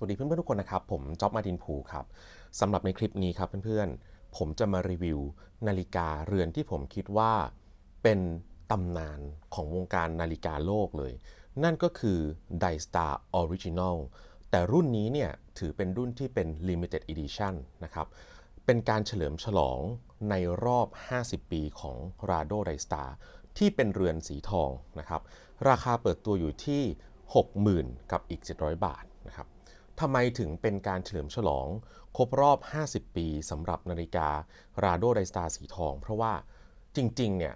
สวัสดีเพื่อนๆทุกคนนะครับ ผมจ๊อบมาดินภูครับสำหรับในคลิปนี้ครับเพื่อนๆ ผมจะมารีวิว นาฬิกาเรือนที่ผมคิดว่าเป็นตำนานของวงการนาฬิกาโลกเลย นั่นก็คือ d i s t a r Original แต่รุ่นนี้เนี่ยถือเป็นรุ่นที่เป็น Limited Edition นะครับ เป็นการเฉลิมฉลองในรอบ 50 ปีของ Rado d i s t a r ที่เป็นเรือนสีทองนะครับ ราคาเปิดตัวอยู่ที่ 60,000 กับอีก 700 บาทนะครับ ทำไมถึงเป็นการเฉลิมฉลอง ครบรอบ 50 ปีสำหรับนาฬิกา Rado d i s t a r สีทอง เพราะว่าจริง ๆ เนี่ย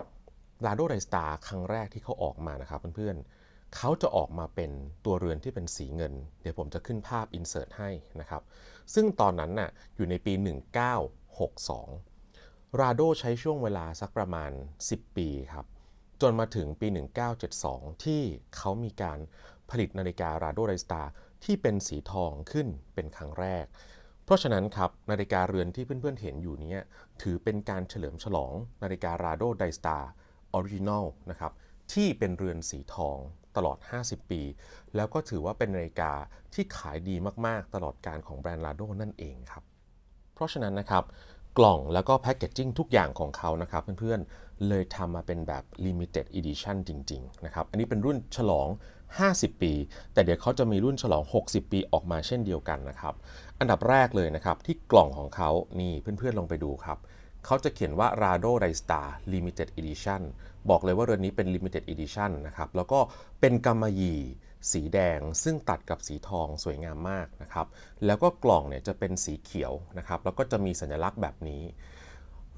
Rado d i s t a r ครั้งแรกที่เขาออกมานะครับเพื่อนๆเขาจะออกมาเป็นตัวเรือนที่เป็นสีเงิน เดี๋ยวผมจะขึ้นภาพ insert ให้นะครับ ซึ่งตอนนั้นน่ะอยู่ในปี 1962 ราโดใช้ช่วงเวลาสักประมาณ 10 ปีครับ จนมาถึงปี 1972 ที่เขามีการผลิตนาฬิการาโดไดสตาร์ ที่เป็นสีทองขึ้นเป็นครั้งแรก เพราะฉะนั้นครับนาฬิกาเรือนที่เพื่อนๆเห็นอยู่นี้ถือเป็นการเฉลิมฉลองนาฬิการาโดไดสตาร์ออริจินอลนะครับที่เป็นเรือนสีทองตลอด 50 ปี แล้วก็ถือว่าเป็นนาฬิกาที่ขายดีมากๆ ตลอดการของแบรนด์ลาโดนั่นเองครับ เพราะฉะนั้นนะครับกล่องแล้วก็แพคเกจจิ้งทุกอย่างของเขานะครับเพื่อนๆ เลยทำมาเป็นแบบ Limited Edition จริง ๆ นะครับ อันนี้เป็นรุ่นฉลอง 50 ปี แต่เดี๋ยวเขาจะมีรุ่นฉลอง 60 ปีออกมาเช่นเดียวกันนะครับ อันดับแรกเลยนะครับ ที่กล่องของเขานี่เพื่อนๆลองไปดูครับ เขาจะเขียนว่า Rado d i s t a r Limited Edition บอกเลยว่าเรือนนี้เป็น Limited Edition นะครับ แล้วก็เป็นกำมะหยี่สีแดงซึ่งตัดกับสีทองสวยงามมากนะครับ แล้วก็กล่องเนี่ยจะเป็นสีเขียวนะครับ แล้วก็จะมีสัญลักษณ์แบบนี้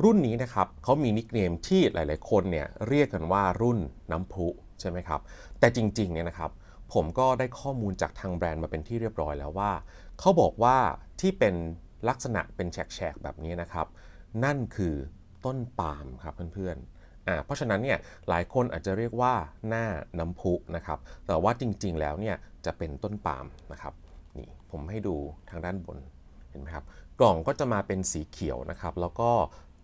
รุ่นนี้นะครับเขามีนิกเนมที่หลาย ๆ คนเนี่ยเรียกกันว่ารุ่นน้ำพุ ใช่ไหมครับ แต่จริงๆเนี่ยนะครับผมก็ได้ข้อมูลจากทางแบรนด์มาเป็นที่เรียบร้อยแล้วว่า เขาบอกว่าที่เป็นลักษณะเป็นแฉกๆแบบนี้นะครับ นั่นคือต้นปาล์มครับเพื่อนๆอ่าเพราะฉะนั้นเนี่ยหลายคนอาจจะเรียกว่าหน้าน้ำพุนะครับ แต่ว่าจริงๆแล้วเนี่ยจะเป็นต้นปาล์มนะครับนี่ผมให้ดูทางด้านบนเห็นไหมครับ กล่องก็จะมาเป็นสีเขียวนะครับ แล้วก็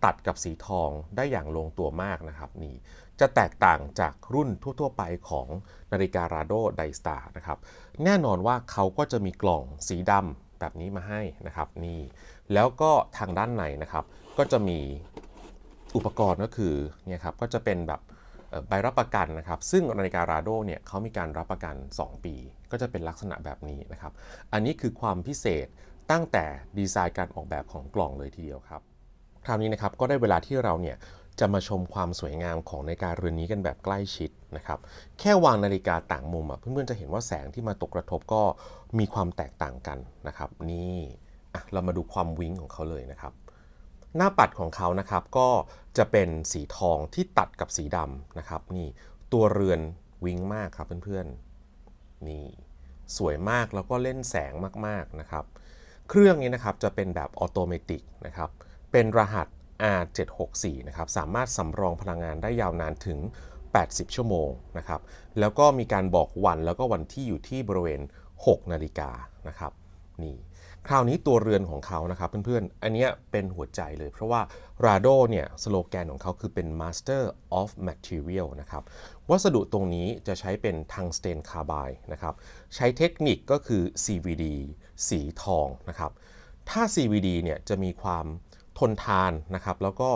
ตัดกับสีทองได้อย่างลงตัวมากนะครับนี่ จะแตกต่างจากรุ่นทั่ว ๆ ไปของนาฬิการาโดไดสตาร์นะครับ แน่นอนว่าเขาก็จะมีกล่องสีดำแบบนี้มาให้นะครับนี่แล้วก็ทางด้านในนะครับ ก็จะมีอุปกรณ์ก็คือเนี่ยครับก็จะเป็นแบบใบรับประกันนะครับ ซึ่งนาฬิการาโดเนี่ยเขามีการรับประกัน 2 ปี ก็จะเป็นลักษณะแบบนี้นะครับ อันนี้คือความพิเศษตั้งแต่ดีไซน์การออกแบบของกล่องเลยทีเดียวครับ คราวนี้นะครับก็ได้เวลาที่เราเนี่ย จะมาชมความสวยงามของนาฬิกาเรือนนี้กันแบบใกล้ชิดนะครับ แค่วางนาฬิกาต่างมุมอะเพื่อนๆจะเห็นว่าแสงที่มาตกกระทบก็มีความแตกต่างกันนะครับ นี่อะเรามาดูความวิ้งของเขาเลยนะครับ หน้าปัดของเขานะครับก็จะเป็นสีทองที่ตัดกับสีดำนะครับ นี่ตัวเรือนวิ้งมากครับเพื่อนๆ นี่สวยมากแล้วก็เล่นแสงมากๆนะครับ เครื่องนี้นะครับจะเป็นแบบออโตเมติกนะครับ เป็นรหัส R764 นะครับสามารถสำรองพลังงานได้ยาวนานถึง 80 ชั่วโมงนะครับ แล้วก็มีการบอกวันแล้วก็วันที่อยู่ที่บริเวณ 6 นาฬิกานะครับนี่คราวนี้ตัวเรือนของเขานะครับเพื่อนๆ อันนี้เป็นหัวใจเลย เพราะว่า Rado เนี่ยสโลแกนของเขาคือเป็น Master of Material นะครับวัสดุตรงนี้จะใช้เป็นทังสเตนคาร์บายนะครับใช้เทคนิคก็คือ CVD สีทองนะครับถ้า CVD เนี่ยจะมีความ ทนทานนะครับ แล้วก็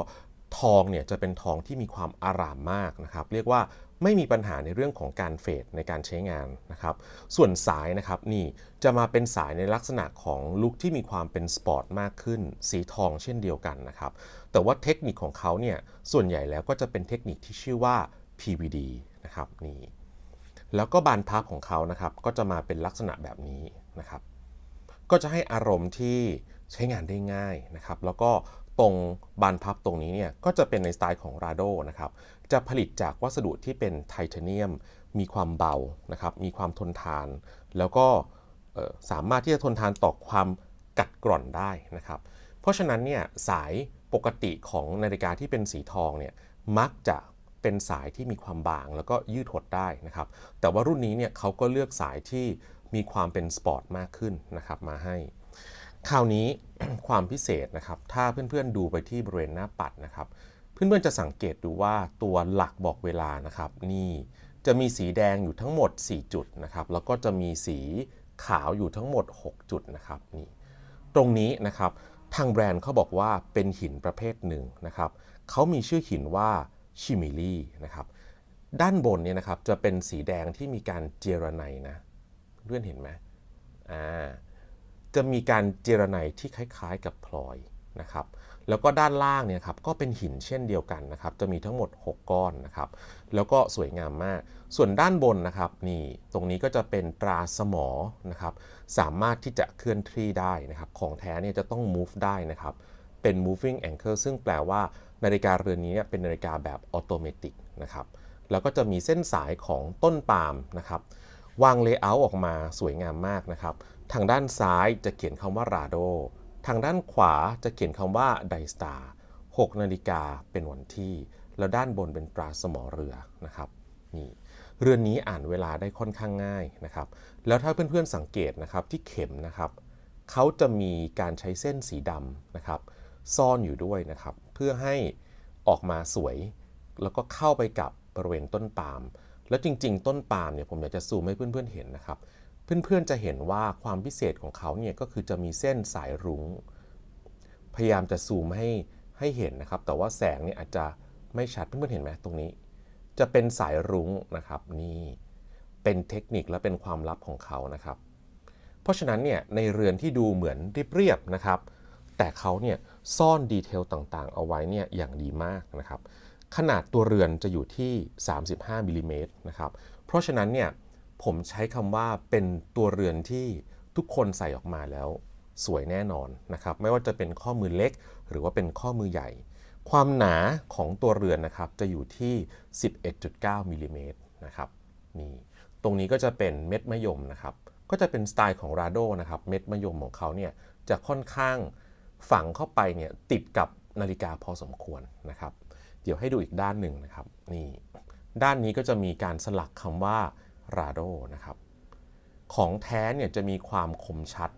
ทองเนี่ยจะเป็นทองที่มีความอารามมากนะครับ เรียกว่าไม่มีปัญหาในเรื่องของการเฟดในการใช้งานนะครับ ส่วนสายนะครับนี่จะมาเป็นสายในลักษณะของลุคที่มีความเป็นสปอร์ตมากขึ้น สีทองเช่นเดียวกันนะครับ แต่ว่าเทคนิคของเขาเนี่ยส่วนใหญ่แล้วก็จะเป็นเทคนิคที่ชื่อว่า PVD นะครับนี่แล้วก็บานพับของเขานะครับก็จะมาเป็นลักษณะแบบนี้นะครับ ก็จะให้อารมณ์ที่ ใช้งานได้ง่ายนะครับ แล้วก็ตรงบานพับตรงนี้เนี่ยก็จะเป็นในสไตล์ของ Rado นะครับ จะผลิตจากวัสดุที่เป็นไทเทเนียม มีความเบานะครับ มีความทนทาน แล้วก็สามารถที่จะทนทานต่อความกัดกร่อนได้นะครับ เพราะฉะนั้นเนี่ยสายปกติของนาฬิกาที่เป็นสีทองเนี่ยมักจะเป็นสายที่มีความบางแล้วก็ยืดหดได้นะครับ แต่ว่ารุ่นนี้เนี่ยเขาก็เลือกสายที่มีความเป็นสปอร์ตมากขึ้นนะครับมาให้ คราวนี้ความพิเศษนะครับ ถ้าเพื่อนๆดูไปที่บริเวณหน้าปัดนะครับ เพื่อนๆจะสังเกตดูว่าตัวหลักบอกเวลานะครับ นี่จะมีสีแดงอยู่ทั้งหมด 4 จุดนะครับ แล้วก็จะมีสีขาวอยู่ทั้งหมด 6 จุดนะครับนี่ตรงนี้นะครับทางแบรนด์เขาบอกว่าเป็นหินประเภทหนึ่งนะครับเขามีชื่อหินว่าชิมิลี่นะครับด้านบนเนี่ยนะครับจะเป็นสีแดงที่มีการเจรไนนะเพื่อนเห็นไหมอ่า จะมีการเจรไนที่คล้ายๆ กับพลอยนะครับแล้วก็ด้านล่างเนี่ยครับก็เป็นหินเช่นเดียวกันนะครับ จะมีทั้งหมด 6 ก้อนนะครับ แล้วก็สวยงามมาก ส่วนด้านบนนะครับนี่ตรงนี้ก็จะเป็นตราสมอนะครับ สามารถที่จะเคลื่อนที่ได้นะครับ ของแท้เนี่ยจะต้อง move ได้นะครับ เป็น moving anchor ซึ่งแปลว่านาฬิกาเรือนนี้เนี่ยเป็นนาฬิกาแบบออโตเมติกนะครับ แล้วก็จะมีเส้นสายของต้นปาล์มนะครับ วางเลเยอร์ออกมาสวยงามมากนะครับ ทางด้านซ้ายจะเขียนคำว่าราโด ทางด้านขวาจะเขียนคำว่าไดสตาร์6นาฬิกาเป็นวันที่ แล้วด้านบนเป็นตราสมอเรือนะครับ นี่ เรือนนี้อ่านเวลาได้ค่อนข้างง่ายนะครับ แล้วถ้าเพื่อนๆสังเกตนะครับที่เข็มนะครับ เขาจะมีการใช้เส้นสีดำนะครับ ซ่อนอยู่ด้วยนะครับ เพื่อให้ออกมาสวย แล้วก็เข้าไปกับบริเวณต้นปาล์ม แล้วจริง ๆ ต้นปาล์มเนี่ยผมอยากจะซูมให้เพื่อนๆเห็นนะครับ เพื่อนๆจะเห็นว่าความพิเศษของเขาเนี่ยก็คือจะมีเส้นสายรุง้ง พยายามจะซูมให้ให้เห็นนะครับ แต่ว่าแสงเนี่ยอาจจะไม่ชัดเพื่อนๆเห็นไหมตรงนี้ จะเป็นสายรุ้งนะครับนี่เป็นเทคนิคและเป็นความลับของเขานะครับ เพราะฉะนั้นเนี่ยในเรือนที่ดูเหมือนเรียบๆนะครับ แต่เขาเนี่ยซ่อนดีเทลต่างๆ เอาไว้เนี่ยอย่างดีมากนะครับ ขนาดตัวเรือนจะอยู่ที่ 35มิลลิเมตรนะครับ เพราะฉะนั้นเนี่ย ผมใช้คำว่าเป็นตัวเรือนที่ทุกคนใส่ออกมาแล้วสวยแน่นอนนะครับ ไม่ว่าจะเป็นข้อมือเล็ก หรือว่าเป็นข้อมือใหญ่ ความหนาของตัวเรือนนะครับจะอยู่ที่ 11.9มิลลิเมตรนะครับนี่ตรงนี้ก็จะเป็นเม็ดมะยมนะครับ ก็จะเป็นสไตล์ของราโดนะครับ เม็ดมะยมของเขาเนี่ยจะค่อนข้างฝังเข้าไปเนี่ยติดกับนาฬิกาพอสมควรนะครับ เดี๋ยวให้ดูอีกด้านหนึ่งนะครับนี่ด้านนี้ก็จะมีการสลักคำว่า ราโดนะครับ ของแท้เนี่ยจะมีความคมชัด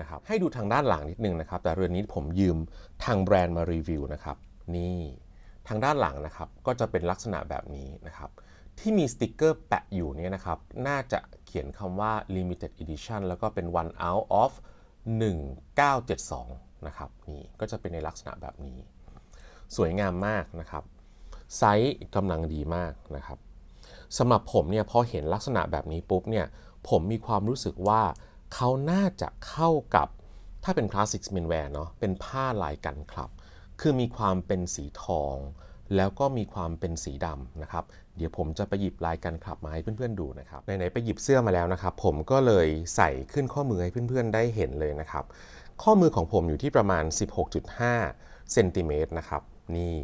นะครับ ให้ดูทางด้านหลังนิดนึงนะครับ แต่เรือนนี้ผมยืมทางแบรนด์มารีวิวนะครับ นี่ทางด้านหลังนะครับ ก็จะเป็นลักษณะแบบนี้นะครับ ที่มีสติกเกอร์แปะอยู่เนี่ยนะครับ น่าจะเขียนคำว่า limited edition แล้วก็เป็น one out of 1972 นะครับ นี่ก็จะเป็นในลักษณะแบบนี้ สวยงามมากนะครับ ไซส์กำลังดีมากนะครับ สำหรับผมเนี่ยพอเห็นลักษณะแบบนี้ปุ๊บเนี่ยผมมีความรู้สึกว่าเขาน่าจะเข้ากับถ้าเป็นคลาสสิกเมนแวร์เนาะเป็นผ้าลายกันครับ คือมีความเป็นสีทอง แล้วก็มีความเป็นสีดำนะครับ เดี๋ยวผมจะไปหยิบลายกันขับมาให้เพื่อนๆดูนะครับไหนๆไปหยิบเสื้อมาแล้วนะครับ ผมก็เลยใส่ขึ้นข้อมือให้เพื่อนๆได้เห็นเลยนะครับ ข้อมือของผมอยู่ที่ประมาณ 16.5เซนติเมตรนะครับ นี่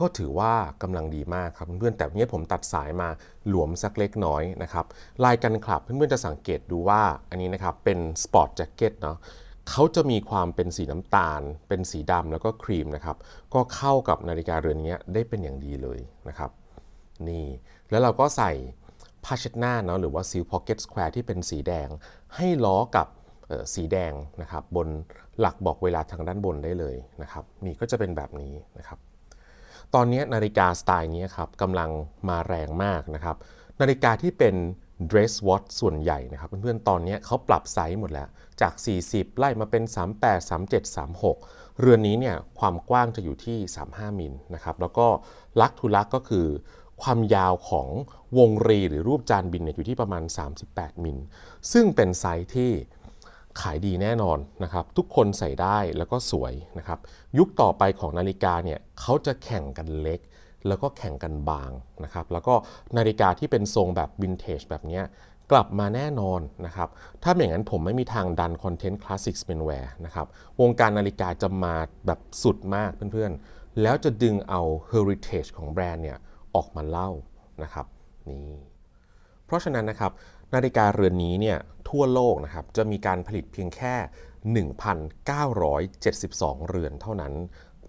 ก็ถือว่ากำลังดีมากครับเพื่อนๆแต่เนี้ยผมตัดสายมาหลวมสักเล็กน้อยนะครับลายกันขับเพื่อนๆจะสังเกตดูว่าอันนี้นะครับเป็นสปอร์ตแจ็คเก็ตเนาะเขาจะมีความเป็นสีน้ำตาล เป็นสีดำแล้วก็ครีมนะครับ ก็เข้ากับนาฬิกาเรือนนี้ได้เป็นอย่างดีเลยนะครับ นี่ แล้วเราก็ใส่ผ้าเช็ดหน้าเนาะหรือว่าซิลพ็อกเก็ตสแควร์ที่เป็นสีแดง ให้ล้อกับสีแดงนะครับ บนหลักบอกเวลาทางด้านบนได้เลยนะครับ นี่ก็จะเป็นแบบนี้นะครับ ตอนนี้นาฬิกาสไตล์นี้ครับกำลังมาแรงมากนะครับ นาฬิกาที่เป็น dress watch ส่วนใหญ่นะครับ เพื่อนๆ ตอนนี้เขาปรับไซส์หมดแล้ว จาก 40 ไล่มาเป็น 38 37 36 เรือนนี้เนี่ยความกว้างจะอยู่ที่ 35 มิลนะครับ แล้วก็ลักทุลักก็คือ ความยาวของวงรีหรือรูปจานบินเนี่ยอยู่ที่ประมาณ 38 มิล ซึ่งเป็นไซส์ที่ ขายดีแน่นอนนะครับ ทุกคนใส่ได้แล้วก็สวยนะครับ ยุคต่อไปของนาฬิกาเนี่ยเขาจะแข่งกันเล็ก แล้วก็แข่งกันบางนะครับ แล้วก็นาฬิกาที่เป็นทรงแบบวินเทจแบบนี้กลับมาแน่นอนนะครับ ถ้าอย่างนั้นผมไม่มีทางดันคอนเทนต์คลาสสิกสเปนแวร์นะครับ วงการนาฬิกาจะมาแบบสุดมากเพื่อนๆ แล้วจะดึงเอา heritage ของแบรนด์เนี่ยออกมาเล่านะครับนี่ เพราะฉะนั้นนะครับ นาฬิกาเรือนนี้เนี่ยทั่วโลกนะครับจะมีการผลิตเพียงแค่ 1,972 เรือนเท่านั้น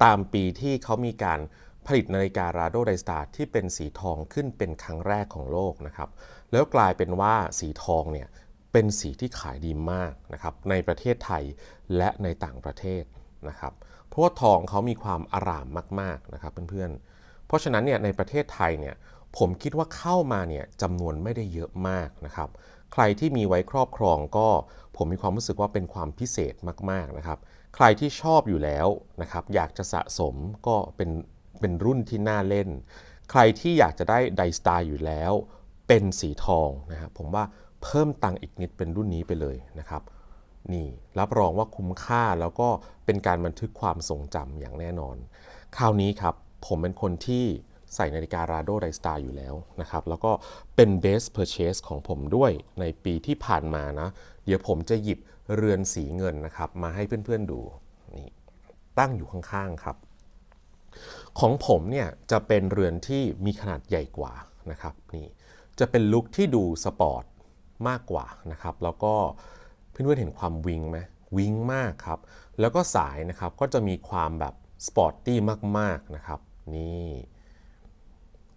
ตามปีที่เขามีการผลิตนาฬิการาโดไดสตาร์ที่เป็นสีทองขึ้นเป็นครั้งแรกของโลกนะครับแล้วกลายเป็นว่าสีทองเนี่ยเป็นสีที่ขายดีมากนะครับในประเทศไทยและในต่างประเทศนะครับเพราะว่าทองเขามีความอารามมากๆนะครับเพื่อนๆ เพราะฉะนั้นเนี่ยในประเทศไทยเนี่ย ผมคิดว่าเข้ามาเนี่ยจำนวนไม่ได้เยอะมากนะครับ ใครที่มีไว้ครอบครองก็ผมมีความรู้สึกว่าเป็นความพิเศษมากๆนะครับ ใครที่ชอบอยู่แล้วนะครับอยากจะสะสมก็เป็นเป็นรุ่นที่น่าเล่น ใครที่อยากจะได้ไดสตาร์อยู่แล้ว เป็นสีทองนะครับผมว่าเพิ่มตังค์อีกนิดเป็นรุ่นนี้ไปเลยนะครับนี่รับรองว่าคุ้มค่าแล้วก็เป็นการบันทึกความทรงจำอย่างแน่นอน คราวนี้ครับผมเป็นคนที่ ใส่นาฬิการาโดไดสตาร์อยู่แล้วนะครับ แล้วก็เป็น best purchase ของผมด้วยในปีที่ผ่านมานะ เดี๋ยวผมจะหยิบเรือนสีเงินนะครับ มาให้เพื่อนๆดูนี่ตั้งอยู่ข้างๆครับ ของผมเนี่ยจะเป็นเรือนที่มีขนาดใหญ่กว่านะครับนี่จะเป็นลุคที่ดูสปอร์ตมากกว่านะครับ แล้วก็เพื่อนๆเห็นความวิงไหมวิงมากครับ แล้วก็สายนะครับก็จะมีความแบบสปอร์ตตี้มากๆนะครับ นี่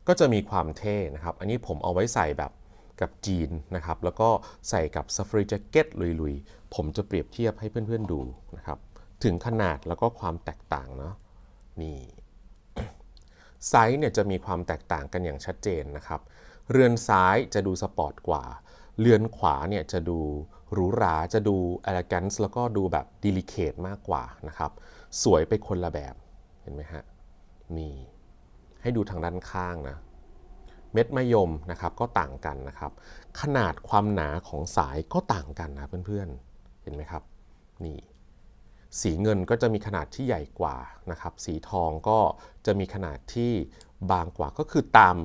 ก็จะมีความเท่นะครับ อันนี้ผมเอาไว้ใส่แบบกับจีนนะครับ แล้วก็ใส่กับซัฟรีแจ็คเก็ตลุยๆ ผมจะเปรียบเทียบให้เพื่อนๆดูนะครับ ถึงขนาดแล้วก็ความแตกต่างเนาะนี่ไซส์เนี่ยจะมีความแตกต่างกันอย่างชัดเจนนะครับ เรือนซ้ายจะดูสปอร์ตกว่า เรือนขวาเนี่ยจะดูหรูหราจะดู elegance แล้วก็ดูแบบ delicate มากกว่านะครับ สวยไปคนละแบบ เห็นไหมฮะนี่ ให้ดูทางด้านข้างนะเม็ดมะยมนะครับก็ต่างกันนะครับ ขนาดความหนาของสายก็ต่างกันนะเพื่อนๆเห็นไหมครับนี่สีเงินก็จะมีขนาดที่ใหญ่กว่านะครับ สีทองก็จะมีขนาดที่บางกว่าก็คือตาม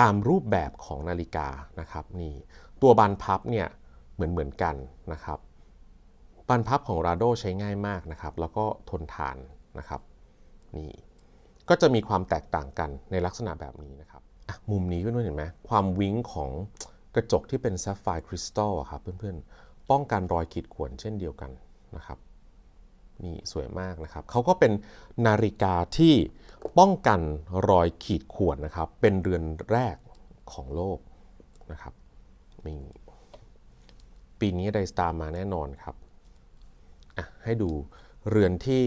ตามรูปแบบของนาฬิกานะครับนี่ตัวบานพับเนี่ยเหมือนเหมือนกันนะครับบานพับของราโดใช้ง่ายมากนะครับ แล้วก็ทนทานนะครับนี่ ก็จะมีความแตกต่างกันในลักษณะแบบนี้นะครับอะมุมนี้เพื่อนๆเห็นไหมความวิ้งของกระจกที่เป็นแซฟไฟร์คริสตัลอะครับเพื่อนๆ ป้องกันรอยขีดข่วนเช่นเดียวกันนะครับนี่สวยมากนะครับเขาก็เป็นนาฬิกาที่ป้องกันรอยขีดข่วนนะครับ เป็นเรือนแรกของโลกนะครับนี่ปีนี้ไดสตาร์มาแน่นอนครับอะให้ดูเรือนที่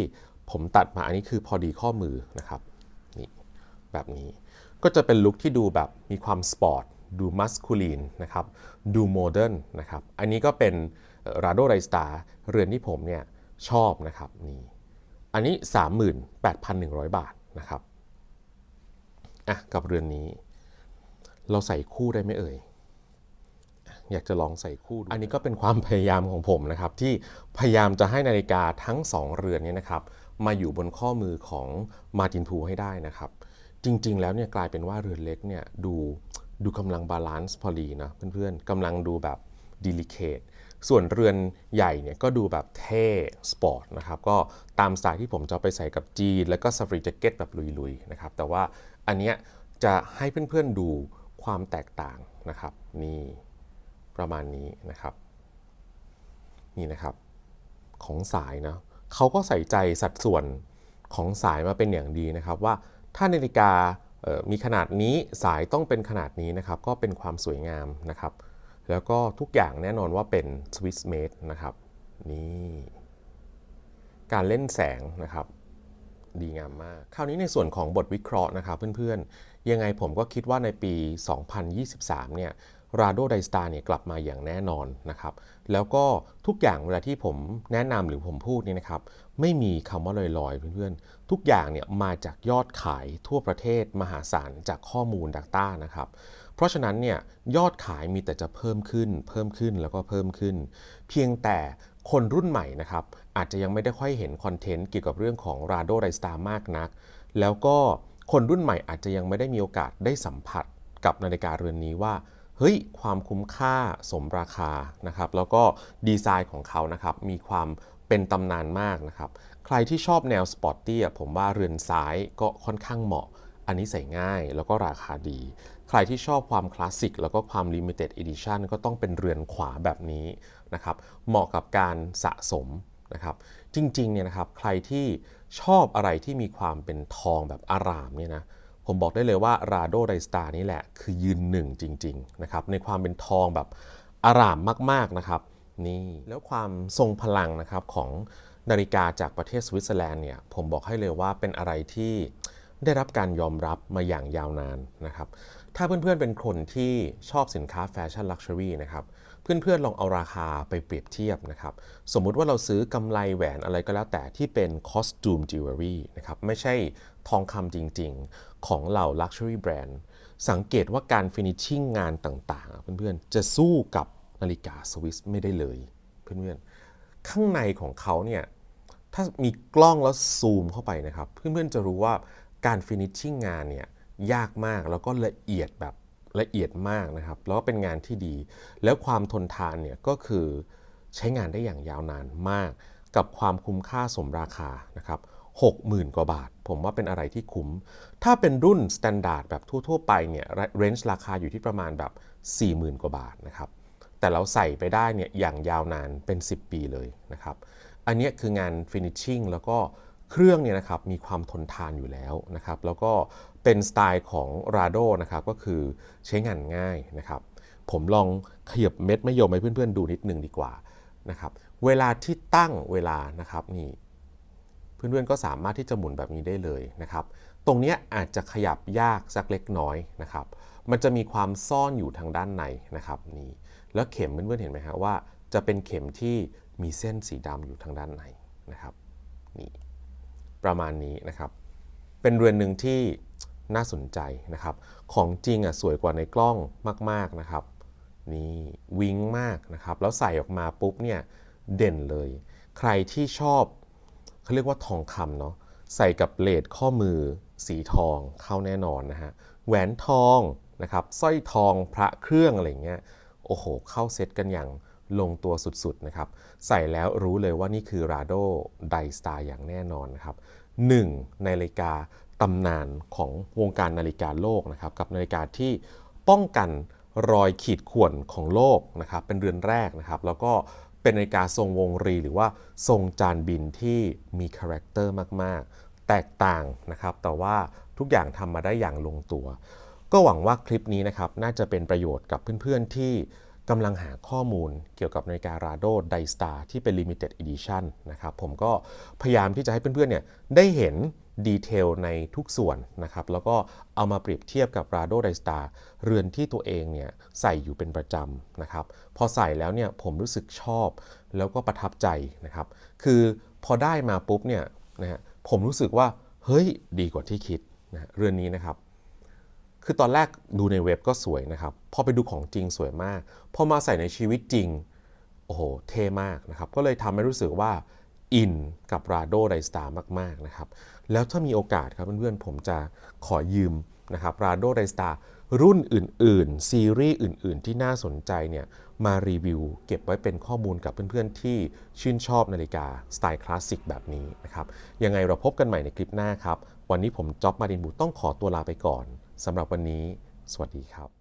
ผมตัดมาอันนี้คือพอดีข้อมือนะครับ แบบนี้ ก็จะเป็นลุคที่ดูแบบมีความสปอร์ตดูมัสคูลีนนะครับดูโมเดิร์นนะครับอันนี้ก็เป็นราโดไรสตาร์เรือนที่ผมเนี่ยชอบนะครับนี่อันนี้ 38,100 บาทนะครับอะกับเรือนนี้ เราใส่คู่ได้ไหมเอ่ยอยากจะลองใส่คู่ดูอันนี้ก็เป็นความพยายามของผมนะครับ ที่พยายามจะให้นาฬิกาทั้ง 2 เรือนนี้นะครับ มาอยู่บนข้อมือของมาตินทูให้ได้นะครับ จริง ๆ แล้วเนี่ยกลายเป็นว่าเรือนเล็กเนี่ยดูดูกำลังบาลานซ์พอดีนะเพื่อนๆกำลังดูแบบดีลิเคทส่วนเรือนใหญ่เนี่ยก็ดูแบบเท่สปอร์ตนะครับก็ตามสไตล์ที่ผมจะไปใส่กับจีนแล้วก็ซัฟรีแจ็คเก็ตแบบลุยๆนะครับแต่ว่าอันเนี้ยจะให้เพื่อนๆดูความแตกต่างนะครับนี่ประมาณนี้นะครับนี่นะครับของสายนะเขาก็ใส่ใจสัดส่วนของสายมาเป็นอย่างดีนะครับว่า ถ้านาฬิกามีขนาดนี้สายต้องเป็นขนาดนี้นะครับ ก็เป็นความสวยงามนะครับ แล้วก็ทุกอย่างแน่นอนว่าเป็นสวิสเมดนะครับนี่การเล่นแสงนะครับ ดีงามมาก คราวนี้ในส่วนของบทวิเคราะห์นะครับเพื่อนๆ ยังไงผมก็คิดว่าในปี 2023 เนี่ย ราโดไดสตาร์เนี่ยกลับมาอย่างแน่นอนนะครับ แล้วก็ทุกอย่างเวลาที่ผมแนะนำหรือผมพูดนี่นะครับ ไม่มีคำว่าลอยๆ เพื่อนๆ ทุกอย่างเนี่ยมาจากยอดขายทั่วประเทศมหาศาลจากข้อมูล Data นะครับ เพราะฉะนั้นเนี่ยยอดขายมีแต่จะเพิ่มขึ้น เพิ่มขึ้นแล้วก็เพิ่มขึ้น เพียงแต่คนรุ่นใหม่นะครับอาจจะยังไม่ได้ค่อยเห็นคอนเทนต์เกี่ยวกับเรื่องของ r a d o r i s t a r มากนัก แล้วก็คนรุ่นใหม่อาจจะยังไม่ได้มีโอกาสได้สัมผัสกับนาฬิกาเรือนนี้ว่า เฮ้ยความคุ้มค่าสมราคานะครับแล้วก็ดีไซน์ของเขานะครับมีความเป็นตำนานมากนะครับใครที่ชอบแนวสปอร์ตตี้ผมว่าเรือนซ้ายก็ค่อนข้างเหมาะ อันนี้ใส่ง่ายแล้วก็ราคาดี ใครที่ชอบความคลาสสิกแล้วก็ความ Limited Edition ก็ต้องเป็นเรือนขวาแบบนี้นะครับเหมาะกับการสะสมนะครับจริงๆเนี่ยนะครับใครที่ชอบอะไรที่มีความเป็นทองแบบอารามเนี่ยนะ ผมบอกได้เลยว่า r a d o r i s t a r นี่แหละ คือยืนหนึ่งจริงๆนะครับในความเป็นทองแบบอารามมากๆนะครับนี่แล้วความทรงพลังนะครับของนาฬิกาจากประเทศสวิตเซอร์แลนด์เนี่ยผมบอกให้เลยว่าเป็นอะไรที่ได้รับการยอมรับมาอย่างยาวนานนะครับ ถ้าเพื่อนๆเป็นคนที่ชอบสินค้าแฟชั่นลักชัวรี่นะครับ เพื่อนๆลองเอาราคาไปเปรียบเทียบนะครับ สมมุติว่าเราซื้อกำไรแหวนอะไรก็แล้วแต่ที่เป็น costume jewelry นะครับ ไม่ใช่ทองคำจริงๆ ของเหล่า luxury brand สังเกตว่าการ finishing งานต่างๆ เพื่อนๆ จะสู้กับนาฬิกาสวิสไม่ได้เลย เพื่อนๆ ข้างในของเขาเนี่ยถ้ามีกล้องแล้วซูมเข้าไปนะครับ เพื่อนๆ จะรู้ว่าการ finishing งานเนี่ยยากมากแล้วก็ละเอียดแบบละเอียดมากนะครับ แล้วก็เป็นงานที่ดี แล้วความทนทานเนี่ยก็คือใช้งานได้อย่างยาวนานมาก กับความคุ้มค่าสมราคานะครับ 60,000 กว่าบาท ผมว่าเป็นอะไรที่คุ้ม ถ้าเป็นรุ่นสแตนดาร์ดแบบทั่ว ๆ ไปเนี่ยเรนจ์ราคาอยู่ที่ประมาณแบบ 40,000 กว่าบาทนะครับ แต่เราใส่ไปได้เนี่ยอย่างยาวนานเป็น 10 ปีเลยนะครับ อันนี้คืองาน finishing แล้วก็เครื่องเนี่ยนะครับมีความทนทานอยู่แล้วนะครับ แล้วก็เป็นสไตล์ของ Rado นะครับก็คือใช้งานง่ายนะครับ ผมลองขยับเม็ดมะยมให้เพื่อนๆดูนิดนึงดีกว่านะครับ เวลาที่ตั้งเวลานะครับนี่ เพื่อนๆก็สามารถที่จะหมุนแบบนี้ได้เลยนะครับ ตรงนี้อาจจะขยับยากสักเล็กน้อยนะครับ มันจะมีความซ่อนอยู่ทางด้านในนะครับนี่แล้วเข็มเพื่อนๆเห็นไหมฮะว่า จะเป็นเข็มที่มีเส้นสีดำอยู่ทางด้านในนะครับนี่ประมาณนี้นะครับ เป็นเรือนหนึ่งที่น่าสนใจนะครับ ของจริงอะสวยกว่าในกล้องมาก ๆนะครับนี่วิงมากนะครับ แล้วใส่ออกมาปุ๊บเนี่ยเด่นเลย ใครที่ชอบ เขาเรียกว่าทองคำเนาะใส่กับเลดข้อมือสีทองเข้าแน่นอนนะฮะแหวนทองนะครับสร้อยทองพระเครื่องอะไรเงี้ยโอ้โห เข้าเซตกันอย่างลงตัวสุดๆนะครับ ใส่แล้วรู้เลยว่านี่คือ Rado d i Star อย่างแน่นอนนะครับหนึ่งนาฬิกาตำนานของวงการนาฬิกาโลกนะครับกับนาฬิกาที่ป้องกันรอยขีดข่วนของโลกนะครับเป็นเรือนแรกนะครับ แล้วก็ เป็นนาฬิกาทรงวงรีหรือว่าทรงจานบินที่มีคาแรคเตอร์มาก ๆ แตกต่างนะครับ แต่ว่าทุกอย่างทำมาได้อย่างลงตัว ก็หวังว่าคลิปนี้นะครับ น่าจะเป็นประโยชน์กับเพื่อน ๆ ที่กำลังหาข้อมูลเกี่ยวกับนาฬิการาโดไดสตาร์ที่เป็น Limited Edition นะครับ ผมก็พยายามที่จะให้เพื่อนๆเนี่ยได้เห็น ดีเทลในทุกส่วนนะครับ แล้วก็เอามาเปรียบเทียบกับ Rado d i s t a r เรือนที่ตัวเองเนี่ยใส่อยู่เป็นประจำนะครับ พอใส่แล้วเนี่ยผมรู้สึกชอบ แล้วก็ประทับใจนะครับ คือพอได้มาปุ๊บเนี่ยนะฮะผมรู้สึกว่า เฮ้ยดีกว่าที่คิดนะเรือนนี้นะครับ คือตอนแรกดูในเว็บก็สวยนะครับ พอไปดูของจริงสวยมาก พอมาใส่ในชีวิตจริง โอ้โห เท่มากนะครับ ก็เลยทำให้รู้สึกว่าอินกับ Rado d i s t a r มาก ๆ นะครับ แล้วถ้ามีโอกาสครับเพื่อนๆผมจะขอยืมนะครับ Rado d i s t a r รุ่นอื่นๆ ซีรีส์อื่นๆ ที่น่าสนใจเนี่ยมารีวิว เก็บไว้เป็นข้อมูลกับเพื่อนๆ ที่ชื่นชอบนาฬิกา สไตล์คลาสสิกแบบนี้นะครับยังไงเราพบกันใหม่ในคลิปหน้าครับ วันนี้ผมจ๊อบมาดินบุตรต้องขอตัวลาไปก่อนสำหรับวันนี้ สวัสดีครับ